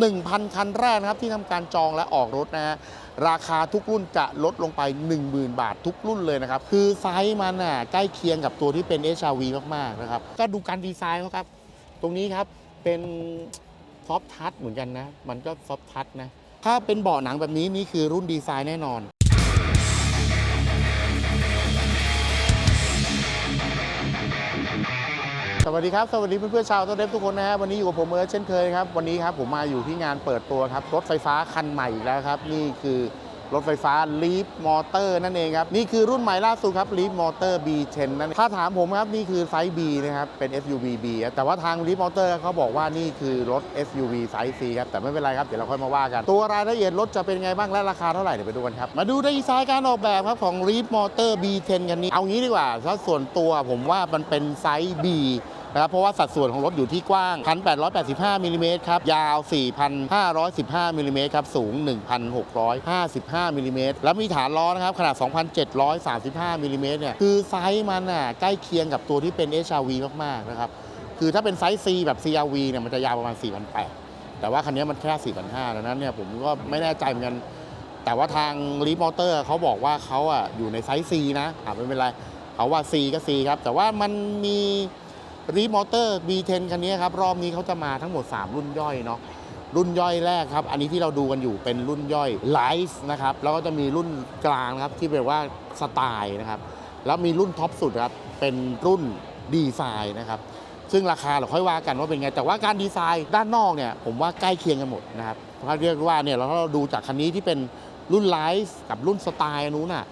1,000 คันแรกนะครับที่ทำการจองและออกรถนะฮะราคาทุกรุ่นจะลดลงไป 10,000 บาททุกรุ่นเลยนะครับ คือไซส์มันน่ะใกล้เคียงกับตัวที่เป็น HRV มาก ๆ นะครับ ก็ดูการดีไซน์เขาครับ ตรงนี้ครับเป็นซอฟทัชเหมือนกันนะ มันก็ซอฟทัชนะ ถ้าเป็นเบาะหนังแบบนี้นี่คือรุ่นดีไซน์แน่นอน วัสดีครับ สวัสดีเพื่อนๆชาวต้นเดฟทุกคนนะฮะวันนี้อยู่กับผมเอิร์ธเช่นเคยครับ วันนี้ครับผมมาอยู่ที่งานเปิดตัวครับ รถไฟฟ้าคันใหม่แล้วครับ นี่คือรถไฟฟ้า Leap Motor นั่นเองครับ นี่คือรุ่นใหม่ล่าสุดครับ Leap Motor B10 นั่นถ้าถามผมครับ นี่คือไซส์ B นะครับ เป็น SUV B ครับแต่ว่าทาง Leap Motor เขาบอกว่านี่คือรถ SUV ไซส์ C ครับ แต่ไม่เป็นไรครับ เดี๋ยวเราค่อยมาว่ากัน ตัวรายละเอียดรถจะเป็นไงบ้าง และราคาเท่าไหร่ เดี๋ยวไปดูกันครับ มาดูดีไซน์การออกแบบครับของ Leap Motor B10 กันนี้เอางี้ดีกว่าถ้าส่วนตัวผมว่ามันเป็นไซส์ B นะครับเพราะว่าสัดส่วนของรถอยู่ที่กว้าง 1,885มิลลิเมตรครับยาว 4,515มิลลิเมตรครับสูง 1,655มิลลิเมตรแล้วมีฐานล้อนะครับขนาด 2,735มิลลิเมตรเนี่ยคือไซส์มันน่ะใกล้เคียงกับตัวที่เป็น HRV มากๆนะครับคือถ้าเป็นไซส์ C แบบ CRV เนี่ยมันจะยาวประมาณ 4,800 แต่ว่าคันนี้มันแค่ 4,500ดังนั้นเนี่ยผมก็ไม่แน่ใจเหมือนกัน แต่ว่าทางรีมอเตอร์เขาบอกว่าเขาอะอยู่ในไซส์ C นะอะไม่เป็นไรเขาว่า C ก็ C ครับ แต่ว่ามันมี รีมอเตอร์ B10 คันนี้ครับรอบนี้เขาจะมาทั้งหมด 3 รุ่นย่อยเนาะรุ่นย่อยแรกครับ อันนี้ที่เราดูกันอยู่เป็นรุ่นย่อยไลฟ์นะครับแล้วก็จะมีรุ่นกลางครับที่เป็นว่าสไตล์นะครับแล้วมีรุ่นท็อปสุดครับเป็นรุ่นดีไซน์นะครับซึ่งราคาเราค่อยว่ากันว่าเป็นไง แต่ว่าการดีไซน์ด้านนอกเนี่ยผมว่าใกล้เคียงกันหมดนะครับเพราะเรียกว่าเนี่ยเราถ้าเราดูจากคันนี้ที่เป็นรุ่นไลฟ์กับรุ่นสไตล์นนู้นน่ะ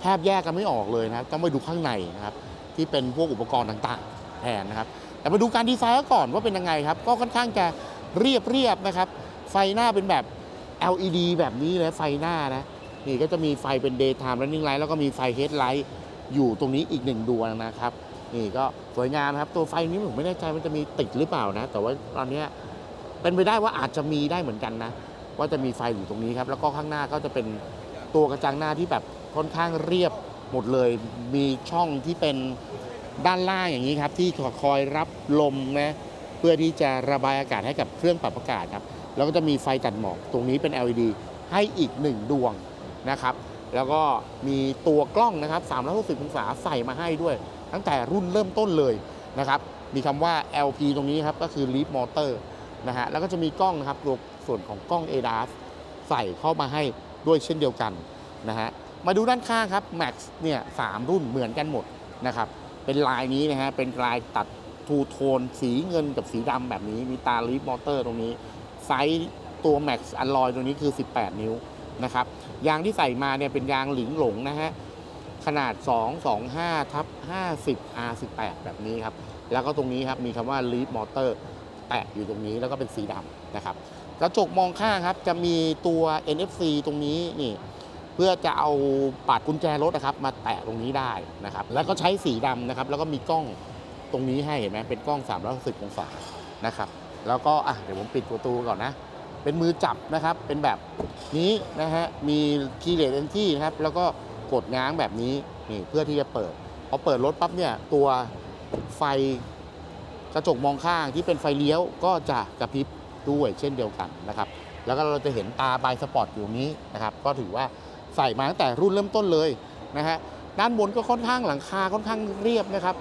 แทบแยกกันไม่ออกเลยนะครับต้องไปดูข้างในนะครับที่เป็นพวกอุปกรณ์ต่างๆ แทนนะครับแต่มาดูการดีไซน์ก่อนว่าเป็นยังไงครับก็ค่อนข้างจะเรียบเรียบๆนะครับไฟหน้าเป็นแบบ LED แบบนี้เลยไฟหน้านะนี่ก็จะมีไฟเป็น daytime running light แล้วก็มีไฟ headlight อยู่ตรงนี้อีกหนึ่งดวงนะครับนี่ก็สวยงามครับตัวไฟนี้ผมไม่แน่ใจมันจะมีติดหรือเปล่านะ แต่ว่าตอนนี้เป็นไปได้ว่าอาจจะมีได้เหมือนกันนะ ว่าจะมีไฟอยู่ตรงนี้ครับ แล้วก็ข้างหน้าก็จะเป็นตัวกระจังหน้าที่แบบค่อนข้างเรียบหมดเลย มีช่องที่เป็น ด้านล่างอย่างนี้ครับที่คอยรับลมนะเพื่อที่จะระบายอากาศให้กับเครื่องปรับอากาศครับแล้วก็จะมีไฟตัดหมอกตรงนี้เป็น LED ให้อีกหนึ่งดวงนะครับ แล้วก็มีตัวกล้องนะครับ 360 องศาใส่มาให้ด้วย ตั้งแต่รุ่นเริ่มต้นเลยนะครับ มีคำว่า LP ตรงนี้ครับ ก็คือ Leap Motor นะฮะ แล้วก็จะมีกล้องนะครับตัวส่วนของกล้อง ADAS ใส่เข้ามาให้ด้วยเช่นเดียวกันนะฮะ มาดูด้านข้างครับ Max เนี่ยสามรุ่นเหมือนกันหมดนะครับ เป็นลายนี้นะฮะ เป็นลายตัดทูโทน สีเงินกับสีดำแบบนี้ มีตา Leap Motor ตรงนี้ ไซส์ตัว Max Alloy ตัวนี้คือ 18 นิ้วนะครับ ยางที่ใส่มาเนี่ยเป็นยางหลิงหลงนะฮะ ขนาด 225ทับ50 R18 แบบนี้ครับ แล้วก็ตรงนี้ครับ มีคำว่า Leap Motor แปะอยู่ตรงนี้แล้วก็เป็นสีดำนะครับ กระจกมองข้างครับ จะมีตัว NFC ตรงนี้นี่ เพื่อจะเอาปัดกุญแจรถนะครับมาแตะตรงนี้ได้นะครับ แล้วก็ใช้สีดำนะครับ แล้วก็มีกล้องตรงนี้ให้เห็นไหมเป็นกล้อง 360องศานะครับ แล้วก็อะเดี๋ยวผมปิดประตูก่อนนะ เป็นมือจับนะครับ เป็นแบบนี้นะฮะ มีคีย์เลสเอนที่นะครับ แล้วก็กดง้างแบบนี้นี่เพื่อที่จะเปิด พอเปิดรถปั๊บเนี่ยตัวไฟกระจกมองข้างที่เป็นไฟเลี้ยวก็จะกระพริบด้วยเช่นเดียวกันนะครับ แล้วก็เราจะเห็นตาบายสปอร์ตอยู่นี้นะครับ ก็ถือว่า ใส่มาตั้งแต่รุ่นเริ่มต้นเลยนะฮะด้านบนก็ค่อนข้างหลังคาค่อนข้างเรียบนะครับ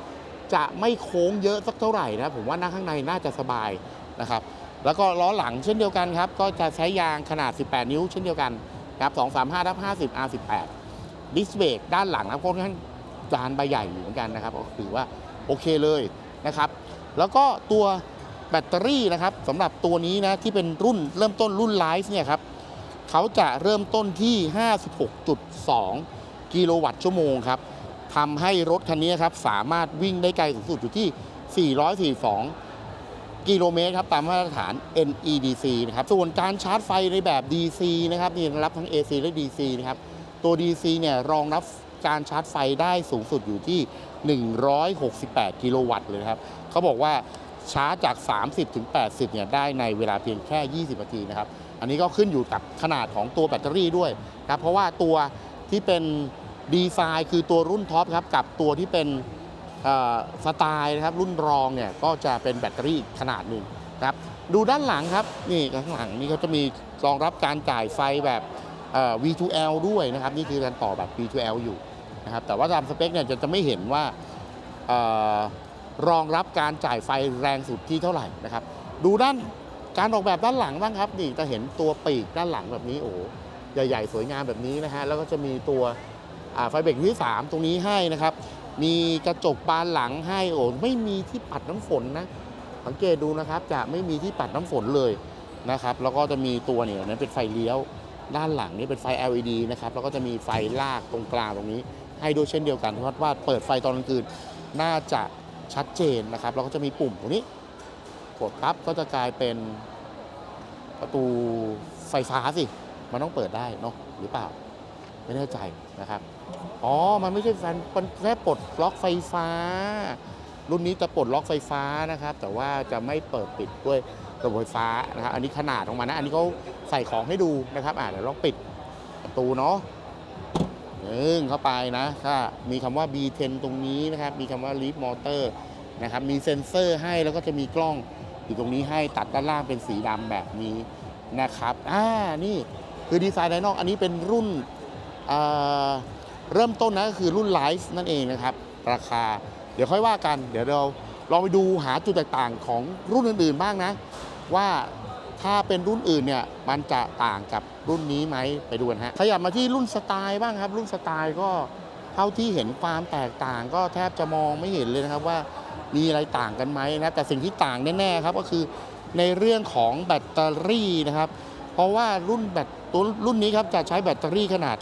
จะไม่โค้งเยอะสักเท่าไหร่นะผมว่านั่งข้างในน่าจะสบายนะครับ แล้วก็ล้อหลังเช่นเดียวกันครับ ก็จะใช้ยางขนาด 18 นิ้วเช่นเดียวกันครับ235ทับ50 R18 ดิสเบรกด้านหลังนะค่อนข้างจานใบใหญ่อยู่เหมือนกันนะครับก็ถือว่าโอเคเลยนะครับ แล้วก็ตัวแบตเตอรี่นะครับสำหรับตัวนี้นะที่เป็นรุ่นเริ่มต้นรุ่นไลฟ์เนี่ยครับ เขาจะเริ่มต้นที่ 56.2 กิโลวัตต์ชั่วโมงครับทำให้รถคันนี้ครับสามารถวิ่งได้ไกลสูงสุดอยู่ที่ 442 กิโลเมตรครับตามมาตรฐาน NEDC นะครับส่วนการชาร์จไฟในแบบ DC นะครับนี่รับทั้ง AC และ DC นะครับตัว DC เนี่ยรองรับการชาร์จไฟได้สูงสุดอยู่ที่ 168 กิโลวัตต์เลยครับเขาบอกว่าชาร์จจาก 30 ถึง 80 เนี่ยได้ในเวลาเพียงแค่ 20 นาทีนะครับ อันนี้ก็ขึ้นอยู่กับขนาดของตัวแบตเตอรี่ด้วยครับเพราะว่าตัวที่เป็นดีไซน์คือตัวรุ่นท็อปครับกับตัวที่เป็นสไตล์นะครับรุ่นรองเนี่ยก็จะเป็นแบตเตอรี่ขนาดหนึ่งครับดูด้านหลังครับนี่ข้างหลังนี่เขาจะมีรองรับการจ่ายไฟแบบ V2L ด้วยนะครับนี่คือการต่อแบบ V2L อยู่นะครับแต่ว่าตามสเปคเนี่ยจะจะไม่เห็นว่ารองรับการจ่ายไฟแรงสุดที่เท่าไหร่นะครับ ดูด้าน การออกแบบด้านหลังบ้างครับนี่จะเห็นตัวปีกด้านหลังแบบนี้โอ้โหใหญ่ ๆ สวยงามแบบนี้นะฮะแล้วก็จะมีตัวไฟเบรกที่ 3 ตรงนี้ให้นะครับ มีกระจกบานหลังให้โอ้ไม่มีที่ปัดน้ำฝนนะสังเกตดูนะครับจะไม่มีที่ปัดน้ำฝนเลยนะครับแล้วก็จะมีตัวเนี่ยนั้นเป็นไฟเลี้ยวด้านหลังนี่เป็นไฟ LED นะครับแล้วก็จะมีไฟลากตรงกลางตรงนี้ ให้ด้วยเช่นเดียวกันเพราะว่าเปิดไฟตอนกลางคืนน่าจะชัดเจนนะครับแล้วก็จะมีปุ่มตรงนี้ กดปั๊บก็จะกลายเป็นประตูไฟฟ้าสิ มันต้องเปิดได้เนาะหรือเปล่า ไม่แน่ใจนะครับ อ๋อ มันไม่ใช่แฟนมันแค่ปลดล็อกไฟฟ้า รุ่นนี้จะปลดล็อกไฟฟ้านะครับ แต่ว่าจะไม่เปิดปิดด้วยระบบไฟฟ้านะครับ อันนี้ขนาดของมันนะ อันนี้เขาใส่ของให้ดูนะครับ อ่าเดี๋ยวลองปิดประตูเนาะหนึ่งเข้าไปนะถ้ามีคำว่า B10 ตรงนี้นะครับ มีคำว่า Leaf Motor นะครับ มีเซ็นเซอร์ให้แล้วก็จะมีกล้อง อยู่ตรงนี้ให้ตัดด้านล่างเป็นสีดำแบบนี้นะครับอ่านี่คือดีไซน์ภายนอกอันนี้เป็นรุ่นเเริ่มต้นนะก็คือรุ่นไลฟ์นั่นเองนะครับ ราคาเดี๋ยวค่อยว่ากัน เดี๋ยวเราลองไปดูหาจุดแตกต่างของรุ่นอื่นๆบ้างนะ ว่าถ้าเป็นรุ่นอื่นเนี่ยมันจะต่างกับรุ่นนี้ไหมไปดูกันฮะขยับมาที่รุ่นสไตล์บ้างครับ รุ่นสไตล์ก็เท่าที่เห็นความแตกต่างก็แทบจะมองไม่เห็นเลยนะครับว่า มีอะไรต่างกันไหมนะแต่สิ่งที่ต่างแน่ๆครับก็คือในเรื่องของแบตเตอรี่นะครับ เพราะว่ารุ่นแบตตัวรุ่นนี้ครับจะใช้แบตเตอรี่ขนาด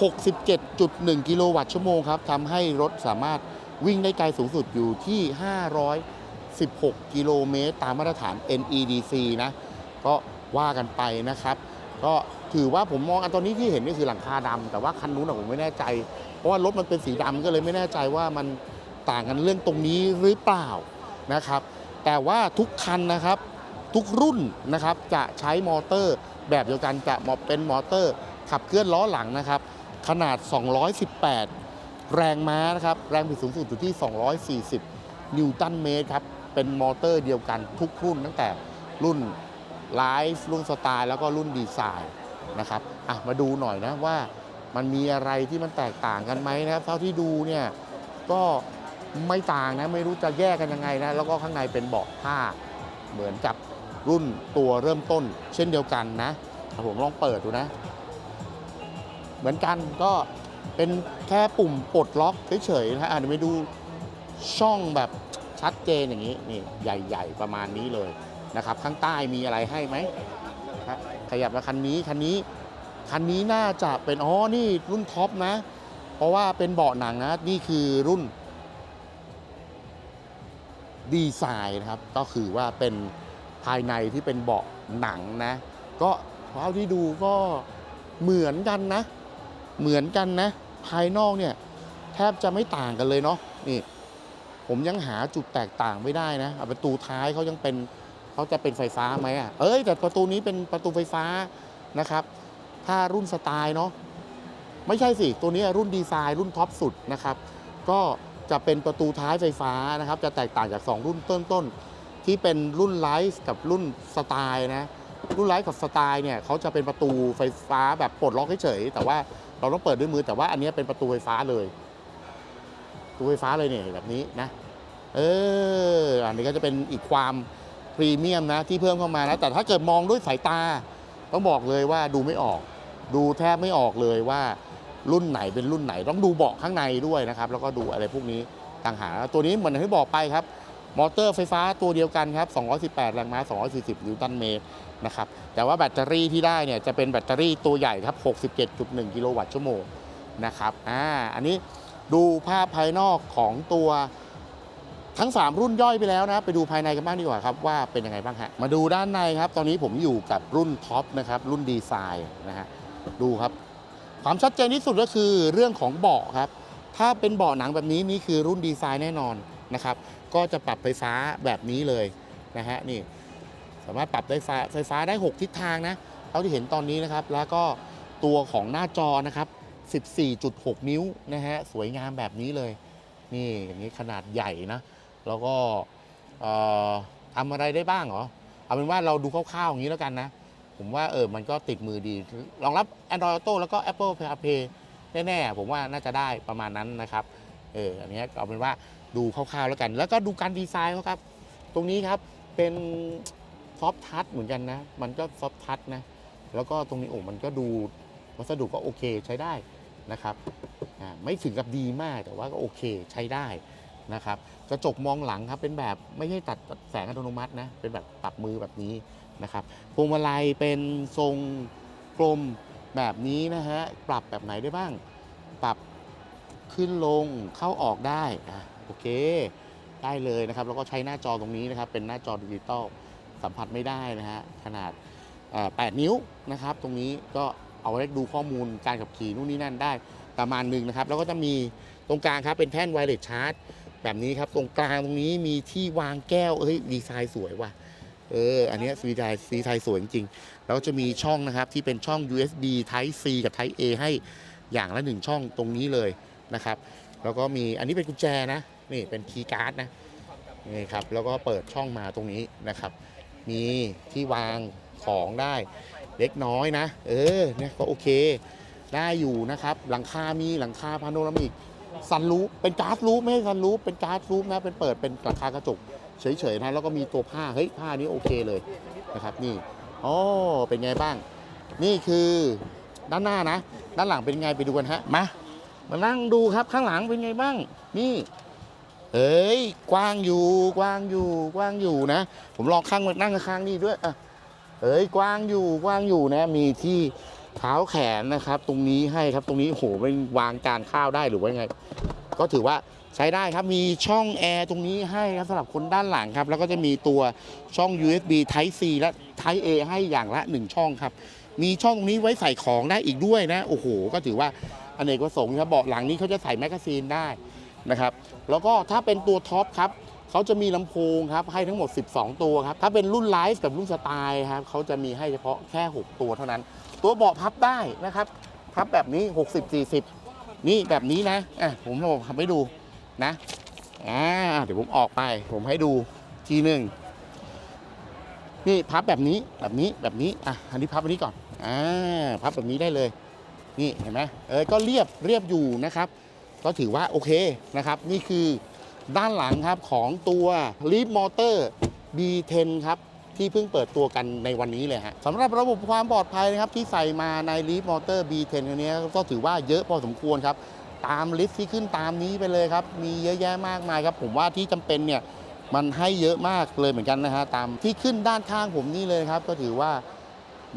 67.1 กิโลวัตต์ชั่วโมงครับทำให้รถสามารถวิ่งได้ไกลสูงสุดอยู่ที่ 516 กิโลเมตร ตามมาตรฐาน NEDC นะ ก็ว่ากันไปนะครับ ก็ถือว่าผมมองอันตอนนี้ที่เห็นนี่คือหลังคาดำแต่ว่าคันนู้นผมไม่แน่ใจ เพราะว่ารถมันเป็นสีดำก็เลยไม่แน่ใจว่ามันต่างกันเรื่องตรงนี้หรือเปล่า นะครับ แต่ว่าทุกคันนะครับทุกรุ่นนะครับจะใช้มอเตอร์แบบเดียวกันจะเป็นมอเตอร์ ขับเคลื่อนล้อหลังนะครับ ขนาด 218 แรงม้านะครับแรงบิดสูงสุดอยู่ที่ 240 นิวตันเมตรครับเป็นมอเตอร์เดียวกันทุกรุ่นตั้งแต่รุ่นไลฟ์รุ่นสไตล์แล้วก็รุ่นดีไซน์นะครับอะมาดูหน่อยนะว่ามันมีอะไรที่มันแตกต่างกันไหมนะครับ เท่าที่ดูเนี่ยก็ ไม่ต่างนะไม่รู้จะแยกกันยังไงนะแล้วก็ข้างในเป็นเบาะผ้า เหมือนกับรุ่นตัวเริ่มต้น เช่นเดียวกันนะผมลองเปิดดูนะ เหมือนกันก็เป็นแค่ปุ่มปลดล็อกเฉยๆนะอ่านไปดูช่องแบบชัดเจนอย่างนี้นี่ใหญ่ ๆ ประมาณนี้เลยนะครับ ข้างใต้มีอะไรให้ไหมขยับมาคันนี้คันนี้คันนี้น่าจะเป็นอ๋อนี่รุ่นท็อปนะ เพราะว่าเป็นเบาะหนังนะ นี่คือรุ่น ดีไซน์นะครับ ก็คือว่าเป็นภายในที่เป็นเบาะหนังนะ ก็เท่าที่ดูก็เหมือนกันนะ เหมือนกันนะ ภายนอกเนี่ยแทบจะไม่ต่างกันเลยเนาะนี่ ผมยังหาจุดแตกต่างไม่ได้นะประตูท้ายเขายังเป็นเขาจะเป็นไฟฟ้าไหมอะเอ้ยแต่ประตูนี้เป็นประตูไฟฟ้านะครับ ถ้ารุ่นสไตล์เนาะไม่ใช่สิ ตัวนี้รุ่นดีไซน์รุ่นท็อปสุดนะครับ ก็ จะเป็นประตูท้ายไฟฟ้านะครับ จะแตกต่างจาก 2 รุ่นต้นๆที่เป็นรุ่นไลฟ์กับรุ่นสไตล์นะรุ่นไลฟ์กับสไตล์เนี่ยเขาจะเป็นประตูไฟฟ้าแบบปลดล็อกเฉยๆแต่ว่าเราต้องเปิดด้วยมือแต่ว่าอันนี้เป็นประตูไฟฟ้าเลยประตูไฟฟ้าเลยเนี่ยแบบนี้นะเอออันนี้ก็จะเป็นอีกความพรีเมียมนะที่เพิ่มเข้ามานะแต่ถ้าเกิดมองด้วยสายตา ต้องบอกเลยว่าดูไม่ออก ดูแทบไม่ออกเลยว่า รุ่นไหนเป็นรุ่นไหน ต้องดูเบาะข้างในด้วยนะครับ แล้วก็ดูอะไรพวกนี้ต่างหากตัวนี้เหมือนที่บอกไปครับ มอเตอร์ไฟฟ้าตัวเดียวกันครับ 218 แรงม้า 240 นิวตันเมตรนะครับ แต่ว่าแบตเตอรี่ที่ได้เนี่ยจะเป็นแบตเตอรี่ตัวใหญ่ครับ 67.1 กิโลวัตต์ชั่วโมงนะครับ อ่า อันนี้ดูภาพภายนอกของตัวทั้ง 3 รุ่นย่อยไปแล้วนะ ไปดูภายในกันบ้างดีกว่าครับ ว่าเป็นยังไงบ้างฮะ มาดูด้านในครับ ตอนนี้ผมอยู่กับรุ่นท็อปนะครับ รุ่นดีไซน์นะฮะ ดูครับ ความชัดเจนที่สุดก็คือเรื่องของเบาะครับ ถ้าเป็นเบาะหนังแบบนี้นี่คือรุ่นดีไซน์แน่นอนนะครับ ก็จะปรับไฟฟ้าแบบนี้เลยนะฮะนี่สามารถปรับได้ไฟไฟฟ้าได้ 6 ทิศทางนะเท่าที่เห็นตอนนี้นะครับ แล้วก็ตัวของหน้าจอนะครับ 14.6 นิ้วนะฮะสวยงามแบบนี้เลย นี่อย่างนี้ขนาดใหญ่นะ แล้วก็ทำอะไรได้บ้างเหรอ เอาเป็นว่าเราดูคร่าวๆอย่างนี้แล้วกันนะ ผมว่าเออมันก็ติดมือดีรองรับ Android Auto แล้วก็ Apple CarPlay แน่ๆ ผมว่าน่าจะได้ประมาณนั้นนะครับเอออันนี้เอาเป็นว่าดูคร่าวๆแล้วกัน แล้วก็ดูการดีไซน์เขาครับ ตรงนี้ครับเป็นซอฟทัชเหมือนกันนะ มันก็ซอฟทัชนะ แล้วก็ตรงนี้โอ้มันก็ดูวัสดุก็โอเคใช้ได้นะครับอ่าไม่ถึงกับดีมากแต่ว่าก็โอเคใช้ได้นะครับ กระจกมองหลังครับเป็นแบบไม่ใช่ตัดแสงอัตโนมัตินะ เป็นแบบปรับมือแบบนี้ นะครับพวงมาลัยเป็นทรงกลมแบบนี้นะฮะปรับแบบไหนได้บ้าง ปรับขึ้นลงเข้าออกได้อะโอเค ได้เลยนะครับ แล้วก็ใช้หน้าจอตรงนี้นะครับ เป็นหน้าจอดิจิตอลสัมผัสไม่ได้นะฮะขนาด 8 นิ้วนะครับ ตรงนี้ก็เอาไว้ดูข้อมูลการขับขี่นู่นนี่นั่นได้ประมาณหนึ่งนะครับ แล้วก็จะมีตรงกลางครับเป็นแท่นไวเลสชาร์จแบบนี้ครับ ตรงกลางตรงนี้มีที่วางแก้วเอ้ยดีไซน์สวยว่ะ เอออันเนี้ยดีไซน์ดีไซน์สวยจริงๆแล้วจะมีช่องนะครับที่เป็นช่อง USB Type C กับ Type A ให้อย่างละหนึ่งช่องตรงนี้เลยนะครับ แล้วก็มีอันนี้เป็นกุญแจนะนี่เป็นคีย์การ์ดนะนี่ครับแล้วก็เปิดช่องมาตรงนี้นะครับ มีที่วางของได้เล็กน้อยนะ เออเนี่ยก็โอเค ได้อยู่นะครับ หลังคามีหลังคาพาโนรามิกซันรูปเป็นการ์ดรูปไม่ใช่ซันรูปเป็นการ์ดรูปนะเป็นเปิดเป็นหลังคากระจก เฉยๆนะแล้วก็มีตัวผ้าเฮ้ยผ้านี้โอเคเลยนะครับนี่อ๋อเป็นไงบ้าง นี่คือด้านหน้านะ ด้านหลังเป็นไงไปดูกันฮะมามานั่งดูครับข้างหลังเป็นไงบ้าง นี่เอ้ยกว้างอยู่กว้างอยู่กว้างอยู่นะ ผมลองข้างนั่งข้างนี่ด้วยอะเอ้ยกว้างอยู่กว้างอยู่นะ มีที่เท้าแขนนะครับ ตรงนี้ให้ครับตรงนี้โหเป็นวางจานข้าวได้หรือว่าไง ก็ถือว่า ใช้ได้ครับมีช่องแอร์ตรงนี้ให้ครับสำหรับคนด้านหลังครับ แล้วก็จะมีตัวช่อง USB Type C และ Type A ให้อย่างละ 1 ช่องครับ มีช่องตรงนี้ไว้ใส่ของได้อีกด้วยนะ โอ้โห ก็ถือว่าอเนกประสงค์ครับเบาะหลังนี้เขาจะใส่แมกกาซีนได้นะครับ แล้วก็ถ้าเป็นตัวท็อปครับเขาจะมีลำโพงครับให้ทั้งหมด 12 ตัวครับ ถ้าเป็นรุ่นไลฟ์กับรุ่นสไตล์ครับเขาจะมีให้เฉพาะแค่ 6 ตัวเท่านั้น ตัวเบาะพับได้นะครับ พับแบบนี้ 60 40 นี่แบบนี้นะอะผมเอาทำให้ดู นะอ่าเดี๋ยวผมออกไป ผมให้ดูทีหนึ่งนี่พับแบบนี้แบบนี้แบบนี้อะอันนี้พับอันนี้ก่อนอ่าพับแบบนี้ได้เลย นี่เห็นไหมเออก็เรียบเรียบอยู่นะครับ ก็ถือว่าโอเคนะครับ นี่คือด้านหลังครับของตัว Leap Motor B10 ครับที่เพิ่งเปิดตัวกันในวันนี้เลยฮะสำหรับระบบความปลอดภัยนะครับที่ใส่มาใน Leap Motor B10 ตัวนี้ก็ถือว่าเยอะพอสมควรครับ ตามลิสต์ที่ขึ้นตามนี้ไปเลยครับ มีเยอะแยะมากมายครับ ผมว่าที่จำเป็นเนี่ยมันให้เยอะมากเลยเหมือนกันนะฮะตามที่ขึ้นด้านข้างผมนี่เลยครับ ก็ถือว่า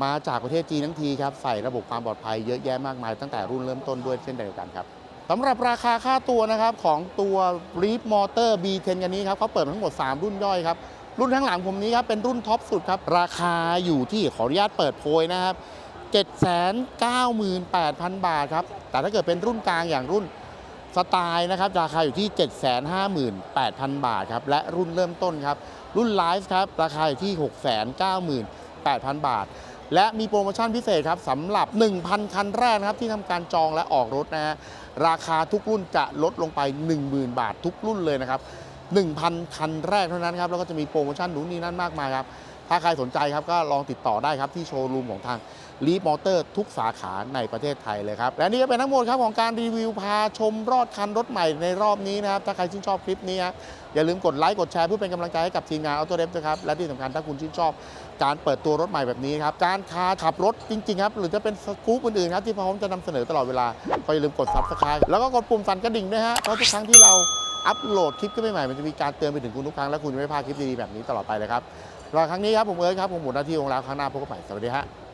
มาจากประเทศจีนทั้งทีครับ ใส่ระบบความปลอดภัยเยอะแยะมากมาย ตั้งแต่รุ่นเริ่มต้นด้วยเช่นเดียวกันครับสำหรับราคาค่าตัวนะครับของตัว Leap Motor B10 กันนี้ครับเขาเปิดทั้งหมด 3 รุ่นย่อยครับ รุ่นข้างหลังผมนี้ครับเป็นรุ่นท็อปสุดครับ ราคาอยู่ที่ขออนุญาตเปิดโพยนะครับ 798,000 บาทครับ แต่ถ้าเกิดเป็นรุ่นกลางอย่างรุ่นสไตล์นะครับราคาอยู่ที่ 758,000 บาทครับ และรุ่นเริ่มต้นครับ รุ่นไลฟ์ครับ ราคาอยู่ที่ 698,000 บาท และมีโปรโมชั่นพิเศษครับสำหรับ 1,000 คันแรกนะครับที่ทำการจองและออกรถนะฮะราคาทุกรุ่นจะลดลงไป 10,000 บาททุกรุ่นเลยนะครับ 1,000 คันแรกเท่านั้นครับ แล้วก็จะมีโปรโมชั่นนู้นนี่นั่นมากมายครับ ถ้าใครสนใจครับก็ลองติดต่อได้ครับที่โชว์รูมของทาง ลีฟมอเตอร์ทุกสาขาในประเทศไทยเลยครับ และนี่ก็เป็นทั้งหมดครับของการรีวิวพาชมรอดคันรถใหม่ในรอบนี้นะครับ ถ้าใครชื่นชอบคลิปนี้อย่าลืมกดไลค์กดแชร์เพื่อเป็นกำลังใจให้กับทีมงานออโต้เดฟนะครับ และที่สำคัญถ้าคุณชื่นชอบการเปิดตัวรถใหม่แบบนี้ครับ การคาขับรถจริงๆครับ หรือจะเป็นสกู๊ปอื่นๆครับที่พร้อมจะนำเสนอตลอดเวลา ก็อย่าลืมกด subscribe แล้วก็กดปุ่มสั่นกระดิ่งด้วยฮะเพราะทุกครั้งที่เราอัปโหลดคลิปขึ้นใหม่ๆมันจะมีการเตือนไปถึงคุณทุกครั้งและคุณจะไม่พลาดคลิปดีๆแบบนี้ตลอดไปเลยครับรอครั้งนี้ครับผมเอิร์ธครับผมหมดหน้าที่ของเราครั้งหน้าพบกันใหม่สวัสดีฮะ